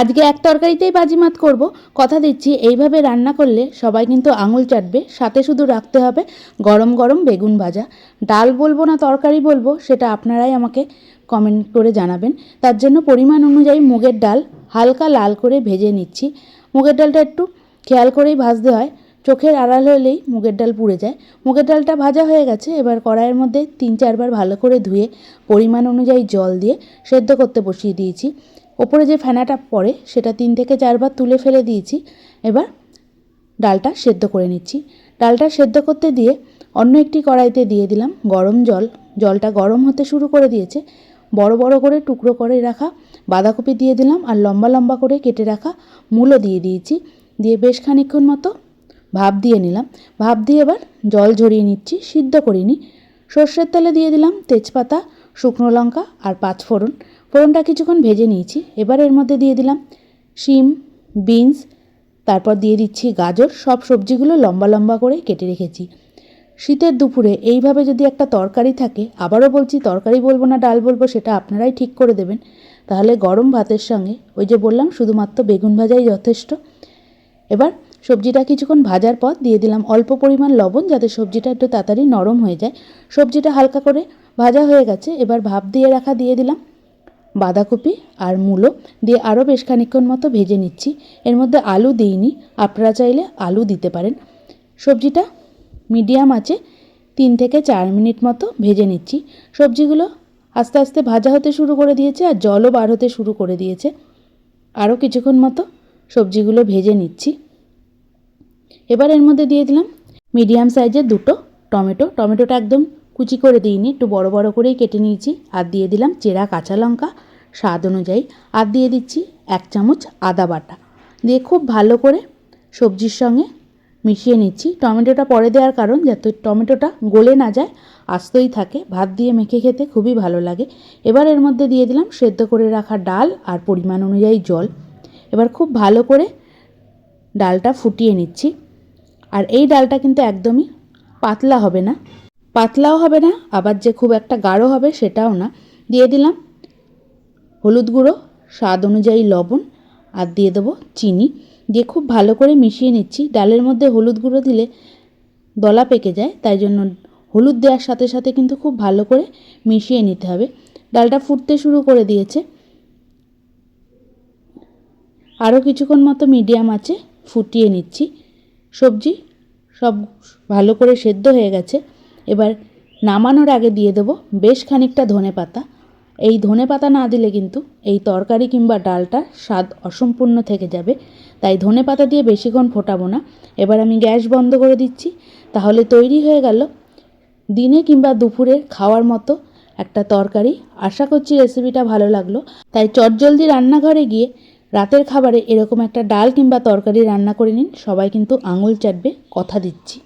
আজকে এক তরকারিতেই বাজিমাত করব। কথা দিচ্ছি, এইভাবে রান্না করলে সবাই কিন্তু আঙুল চাটবে। সাথে শুধু রাখতে হবে গরম গরম বেগুন ভাজা। ডাল বলব না তরকারি বলব, সেটা আপনারাই আমাকে কমেন্ট করে জানাবেন। তার জন্য পরিমাণ অনুযায়ী মুগের ডাল হালকা লাল করে ভেজে নিচ্ছি। মুগের ডালটা একটু খেয়াল করেই ভাজতে হয়। চোখের আড়াল হলেই মুগের ডাল পুড়ে যায়। মুগের ডালটা ভাজা হয়ে গেছে, এবার কড়াইয়ের মধ্যে তিন চারবার ভালো করে ধুয়ে পরিমাণ অনুযায়ী জল দিয়ে সেদ্ধ করতে বসিয়ে দিয়েছি। ওপরে যে ফেনাটা পড়ে, সেটা তিন থেকে চারবার তুলে ফেলে দিয়েছি। এবার ডালটা সেদ্ধ করে নিচ্ছি। ডালটা সেদ্ধ করতে দিয়ে অন্য একটি কড়াইতে দিয়ে দিলাম গরম জল। জলটা গরম হতে শুরু করে দিয়েছে। বড় বড় করে টুকরো করে রাখা বাঁধাকপি দিয়ে দিলাম আর লম্বা লম্বা করে কেটে রাখা মূলো দিয়ে দিয়েছি। দিয়ে বেশ খানিক্ষণ মতো ভাপ দিয়ে নিলাম। ভাপ দিয়ে এবার জল ঝরিয়ে নিচ্ছি, সিদ্ধ করিনি। সর্ষের তেলে দিয়ে দিলাম তেজপাতা শুকনো লঙ্কা আর পাঁচ ফোড়ন। ফোড়নটা কিছুক্ষণ ভেজে নিয়েছি। এবার এর মধ্যে দিয়ে দিলাম শিম, বিনস, তারপর দিয়ে দিচ্ছি গাজর। সব সবজিগুলো লম্বা লম্বা করে কেটে রেখেছি। শীতের দুপুরে এইভাবে যদি একটা তরকারি থাকে, আবারও বলছি তরকারি বলব না, ডাল বলব, সেটা আপনারাই ঠিক করে দেবেন। তাহলে গরম ভাতের সঙ্গে ওই যে বললাম, শুধুমাত্র বেগুন ভাজাই যথেষ্ট। এবার সবজিটা কিছুক্ষণ ভাজার পর দিয়ে দিলাম অল্প পরিমাণ লবণ, যাতে সবজিটা একটু তাড়াতাড়ি নরম হয়ে যায়। সবজিটা হালকা করে ভাজা হয়ে গেছে, এবার ভাপ দিয়ে রাখা দিয়ে দিলাম। বাঁধাকপি আর মূলো দিয়ে আরও বেশ খানিক্ষণ মতো ভেজে নিচ্ছি। এর মধ্যে আলু দিইনি, আপনারা চাইলে আলু দিতে পারেন। সবজিটা মিডিয়াম আছে, তিন থেকে চার মিনিট মতো ভেজে নিচ্ছি। সবজিগুলো আস্তে আস্তে ভাজা হতে শুরু করে দিয়েছে আর জলও বার হতে শুরু করে দিয়েছে। আরও কিছুক্ষণ মতো সবজিগুলো ভেজে নিচ্ছি। এবার এর মধ্যে দিয়ে দিলাম মিডিয়াম সাইজের দুটো টমেটো। টমেটোটা একদম কুচি করে দিইনি, একটু বড় বড় করেই কেটে নিয়েছি। আর দিয়ে দিলাম চেরা কাঁচা লঙ্কা, স্বাদ অনুযায়ী। আর দিয়ে দিচ্ছি এক চামচ আদা বাটা। দিয়ে খুব ভালো করে সবজির সঙ্গে মিশিয়ে নিচ্ছি। টমেটোটা পরে দেওয়ার কারণ যাতে টমেটোটা গলে না যায়, আস্তই থাকে। ভাত দিয়ে মেখে খেতে খুবই ভালো লাগে। এবার এর মধ্যে দিয়ে দিলাম সেদ্ধ করে রাখা ডাল আর পরিমাণ অনুযায়ী জল। এবার খুব ভালো করে ডালটা ফুটিয়ে নিচ্ছি। আর এই ডালটা কিন্তু একদমই পাতলা হবে না। পাতলাও হবে না, আবার যে খুব একটা গাঢ় হবে সেটাও না। দিয়ে দিলাম হলুদ গুঁড়ো, স্বাদ অনুযায়ী লবণ, আর দিয়ে দেবো চিনি। দিয়ে খুব ভালো করে মিশিয়ে নিচ্ছি। ডালের মধ্যে হলুদ গুঁড়ো দিলে দলা পেকে যায়, তাই জন্য হলুদ দেওয়ার সাথে সাথে কিন্তু খুব ভালো করে মিশিয়ে নিতে হবে। ডালটা ফুটতে শুরু করে দিয়েছে। আরও কিছুক্ষণ মতো মিডিয়াম আছে ফুটিয়ে নিচ্ছি। সবজি সব ভালো করে সেদ্ধ হয়ে গেছে। এবার নামানোর আগে দিয়ে দেবো বেশ খানিকটা ধনে পাতা। এই ধনে পাতা না দিলে কিন্তু এই তরকারি কিংবা ডালটার স্বাদ অসম্পূর্ণ থেকে যাবে। তাই ধনে পাতা দিয়ে বেশিক্ষণ ফোটাবো না। এবার আমি গ্যাস বন্ধ করে দিচ্ছি। তাহলে তৈরি হয়ে গেল দিনে কিংবা দুপুরে খাওয়ার মতো একটা তরকারি। আশা করছি রেসিপিটা ভালো লাগল। তাই চটজলদি রান্নাঘরে গিয়ে রাতের খাবারে এরকম একটা ডাল কিংবা তরকারি রান্না করে নিন। সবাই কিন্তু আঙুল চাটবে, কথা দিচ্ছি।